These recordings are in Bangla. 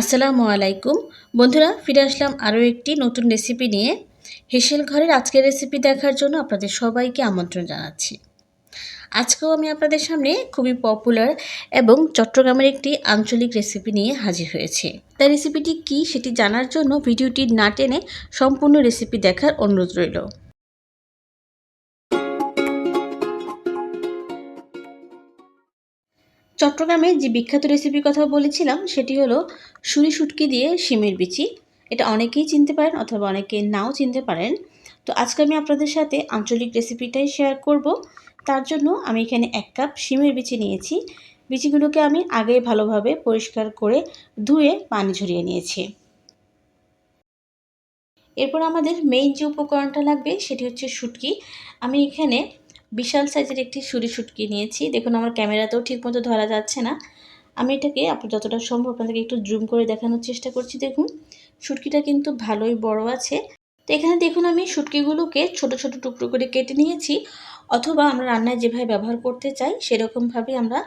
আসসালামু আলাইকুম। বন্ধুরা, ফিরে আসলাম আরও একটি নতুন রেসিপি নিয়ে। হেসেল ঘরের আজকের রেসিপি দেখার জন্য আপনাদের সবাইকে আমন্ত্রণ জানাচ্ছি। আজকেও আমি আপনাদের সামনে খুবই পপুলার এবং চট্টগ্রামের একটি আঞ্চলিক রেসিপি নিয়ে হাজির হয়েছি। তাই রেসিপিটি কী সেটি জানার জন্য ভিডিওটি না টেনে সম্পূর্ণ রেসিপি দেখার অনুরোধ রইল। চট্টগ্রামে যে বিখ্যাত রেসিপির কথা বলেছিলাম, সেটি হলো সুরি শুটকি দিয়ে শিমের বিচি। এটা অনেকেই চিনতে পারেন অথবা অনেকে নাও চিনতে পারেন। তো আজকে আমি আপনাদের সাথে আঞ্চলিক রেসিপিটাই শেয়ার করব। তার জন্য আমি এখানে এক কাপ শিমের বিচি নিয়েছি। বিচিগুলোকে আমি আগে ভালোভাবে পরিষ্কার করে ধুয়ে পানি ঝরিয়ে নিয়েছি। এরপর আমাদের মেইন যে উপকরণটা লাগবে, সেটি হচ্ছে শুটকি। আমি এখানে বিশাল সাইজের একটি সুরি শুটকি নিয়েছি। দেখুন, আমার ক্যামেরাতেও ঠিকমতো ধরা যাচ্ছে না। আমি এটাকে আপনি যতটা সম্ভব আপনাদেরকে একটু জুম করে দেখানোর চেষ্টা করছি। দেখুন শুটকিটা কিন্তু ভালোই বড় আছে। তো এখানে দেখুন, আমি শুটকিগুলোকে ছোট ছোট টুকরো করে কেটে নিয়েছি। অথবা আমরা রান্নায় যেভাবে ব্যবহার করতে চাই, সেরকমভাবে আমরা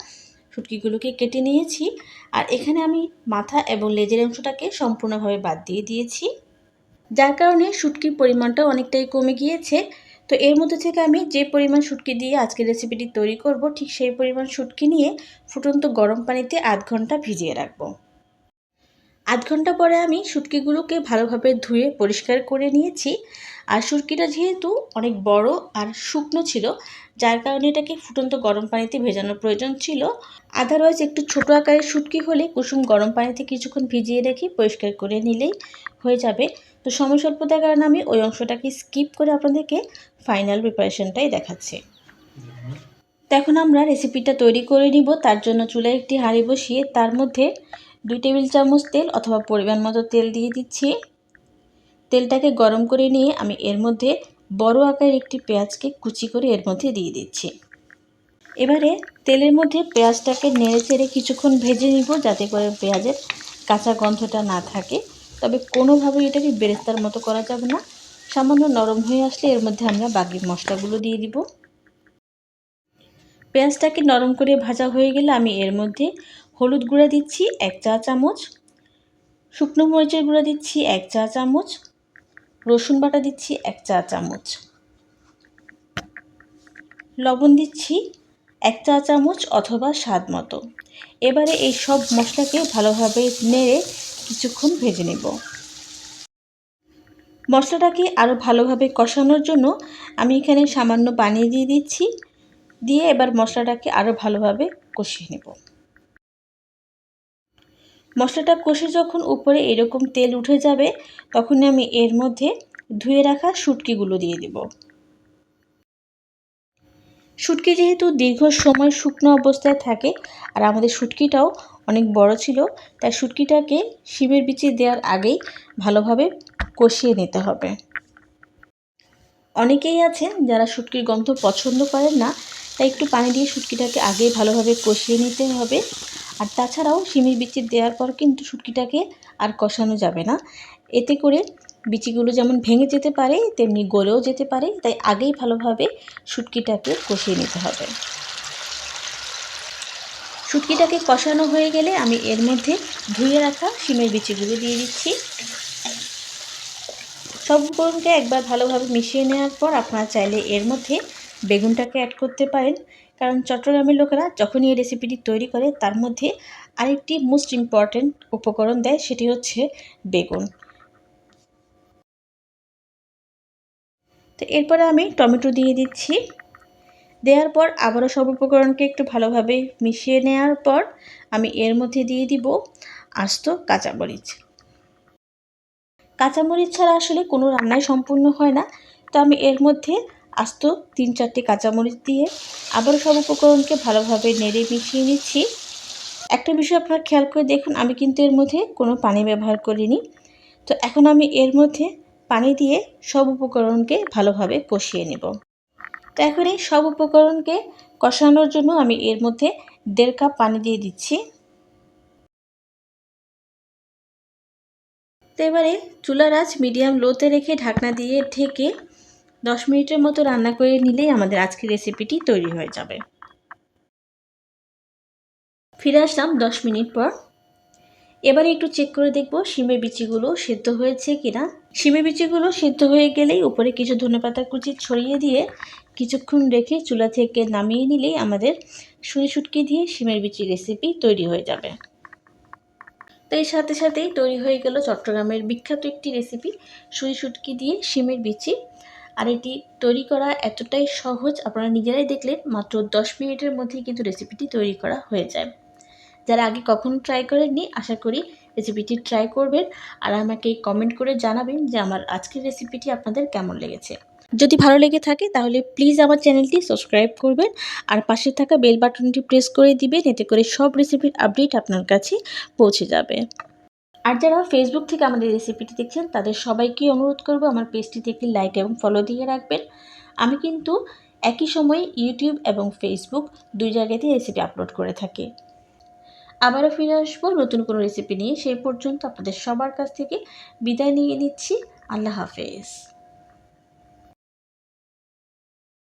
শুটকিগুলোকে কেটে নিয়েছি। আর এখানে আমি মাথা এবং লেজের অংশটাকে সম্পূর্ণভাবে বাদ দিয়ে দিয়েছি। যার কারণে শুটকির পরিমাণটাও অনেকটাই কমে গিয়েছে। তো এর মধ্যে থেকে আমি যে পরিমাণ শুটকি দিয়ে আজকের রেসিপিটি তৈরি করব, ঠিক সেই পরিমাণ শুটকি নিয়ে ফুটন্ত গরম পানিতে আধ ঘণ্টা ভিজিয়ে রাখব। আধ ঘণ্টা পরে আমি শুটকিগুলোকে ভালোভাবে ধুয়ে পরিষ্কার করে নিয়েছি। আর শুটকিটা যেহেতু অনেক বড় আর শুকনো ছিল, যার কারণে এটাকে ফুটন্ত গরম পানিতে ভেজানোর প্রয়োজন ছিল। আদারওয়াইজ একটু ছোট আকারের শুটকি হলে কুসুম গরম পানিতে কিছুক্ষণ ভিজিয়ে রেখে পরিষ্কার করে নিলেই হয়ে যাবে। তো সময় স্বল্পতার কারণে আমি ওই অংশটাকে স্কিপ করে আপনাদেরকে ফাইনাল প্রিপারেশনটাই দেখাচ্ছি। তো এখন আমরা রেসিপিটা তৈরি করে নিব। তার জন্য চুলায় একটি হাঁড়ি বসিয়ে তার মধ্যে দুই টেবিল চামচ তেল অথবা পরিমাণ মতো তেল দিয়ে দিচ্ছি। তেলটাকে গরম করে নিয়ে আমি এর মধ্যে বড় আকারের একটি পেঁয়াজকে কুচি করে এর মধ্যে দিয়ে দিচ্ছি। এবারে তেলের মধ্যে পেঁয়াজটাকে নেড়ে চেড়ে কিছুক্ষণ ভেজে নিব যাতে করে পেঁয়াজের কাঁচা গন্ধটা না থাকে। তবে কোনোভাবে এটাকে বেরেস্তার মতো করা যাবে না। সামান্য নরম হয়ে আসলে এর মধ্যে আমরা বাকি মশলাগুলো দিয়ে দিব। পেঁয়াজটাকে নরম করে ভাজা হয়ে গেলে আমি এর মধ্যে হলুদ গুঁড়া দিচ্ছি এক চা চামচ। শুকনো মরিচের গুঁড়া দিচ্ছি এক চা চামচ। রসুন বাটা দিচ্ছি এক চা চামচ। লবণ দিচ্ছি এক চা চামচ অথবা স্বাদ মতো। এবারে এই সব মশলাকে ভালোভাবে নেড়ে কিছুক্ষণ ভেজে নেব। মশলাটাকে আরও ভালোভাবে কষানোর জন্য আমি এখানে সামান্য পানি দিয়ে দিচ্ছি। দিয়ে এবার মশলাটাকে আরও ভালোভাবে কষিয়ে নেব। মশলাটা কষে যখন উপরে এরকম তেল উঠে যাবে তখন আমি এর মধ্যে ধুয়ে রাখা শুটকিগুলো দিয়ে দেব। শুটকি যেহেতু দীর্ঘ সময় শুকনো অবস্থায় থাকে আর আমাদের শুটকিটাও অনেক বড় ছিল, তাই শুটকিটাকে শিমের বিচি দেওয়ার আগেই ভালোভাবে কষিয়ে নিতে হবে। অনেকেই আছেন যারা শুটকির গন্ধ পছন্দ করেন না, তাই একটু পানি দিয়ে শুটকিটাকে আগেই ভালোভাবে কষিয়ে নিতে হবে। আর তাছাড়াও শিমের বিচি দেওয়ার পর কিন্তু শুটকিটাকে আর কষানো যাবে না। এতে করে বিচিগুলো যেমন ভেঙে যেতে পারে, তেমনি গলেও যেতে পারে। তাই আগেই ভালোভাবে শুটকিটাকে কষিয়ে নিতে হবে। শুটকিটাকে কষানো হয়ে গেলে আমি এর মধ্যে ধুয়ে রাখা শিমের বিচিগুলো দিয়ে দিচ্ছি। সব উপকরণকে একবার ভালোভাবে মিশিয়ে নেওয়ার পর আপনারা চাইলে এর মধ্যে বেগুনটাকে অ্যাড করতে পারেন। কারণ চট্টগ্রামের লোকেরা যখনই এই রেসিপিটি তৈরি করে, তার মধ্যে আরেকটি মোস্ট ইম্পর্ট্যান্ট উপকরণ দেয়, সেটি হচ্ছে বেগুন। তো এরপরে আমি টমেটো দিয়ে দিচ্ছি। দেওয়ার পর আবারও সব উপকরণকে একটু ভালোভাবে মিশিয়ে নেওয়ার পর আমি এর মধ্যে দিয়ে দিব আস্ত কাঁচামরিচ। কাঁচামরিচ ছাড়া আসলে কোনো রান্নাই সম্পূর্ণ হয় না। তো আমি এর মধ্যে আস্ত তিন চারটি কাঁচামরিচ দিয়ে আবারও সব উপকরণকে ভালোভাবে নেড়ে মিশিয়ে নিচ্ছি। একটা বিষয় আপনারা খেয়াল করে দেখুন, আমি কিন্তু এর মধ্যে কোনো পানি ব্যবহার করিনি। তো এখন আমি এর মধ্যে পানি দিয়ে সব উপকরণকে ভালোভাবে কষিয়ে নেব। তো এখন এই সব উপকরণকে কষানোর জন্য আমি এর মধ্যে দেড় কাপ পানি দিয়ে দিচ্ছি। তো এবারে চুলার আঁচ মিডিয়াম লোতে রেখে ঢাকনা দিয়ে ঢেকে দশ মিনিটের মতো রান্না করে নিলেই আমাদের আজকের রেসিপিটি তৈরি হয়ে যাবে। ফিরে আসলাম দশ মিনিট পর। এবারে একটু চেক করে দেখব শিমের বিচিগুলো সেদ্ধ হয়েছে কিনা। শিমের বিচিগুলো সেদ্ধ হয়ে গেলেই উপরে কিছু ধনেপাতা কুচি ছড়িয়ে দিয়ে কিছুক্ষণ রেখে চুলা থেকে নামিয়ে নিলেই আমাদের সুই শুটকি দিয়ে শিমের বিচি রেসিপি তৈরি হয়ে যাবে। তো এর সাথে সাথেই তৈরি হয়ে গেল চট্টগ্রামের বিখ্যাত একটি রেসিপি সুই শুটকি দিয়ে শিমের বিচি। আর এটি তৈরি করা এতটাই সহজ, আপনারা নিজেরাই দেখলেন, মাত্র দশ মিনিটের মধ্যেই কিন্তু রেসিপিটি তৈরি করা হয়ে যায়। যারা আগে কখনো ট্রাই করেননি, আশা করি রেসিপিটি ট্রাই করবেন আর আমাকে কমেন্ট করে জানাবেন যে আমার আজকের রেসিপিটি আপনাদের কেমন লেগেছে। যদি ভালো লেগে থাকে, তাহলে প্লিজ আমার চ্যানেলটি সাবস্ক্রাইব করবেন আর পাশে থাকা বেল বাটনটি প্রেস করে দিবেন, এতে করে সব রেসিপির আপডেট আপনার কাছে পৌঁছে যাবে। আর যারা ফেসবুক থেকে আমাদের রেসিপিটি দেখছেন, তাদের সবাইকে অনুরোধ করব আমার পেজটিতে একটি লাইক এবং ফলো দিয়ে রাখবেন। আমি কিন্তু একই সময়ে ইউটিউব এবং ফেসবুক দুই জায়গাতেই রেসিপি আপলোড করে থাকি। আবারও ফিরে আসব নতুন কোনো রেসিপি নিয়ে। সেই পর্যন্ত আপনাদের সবার কাছ থেকে বিদায় নিয়ে নিচ্ছি। আল্লাহ হাফেজ।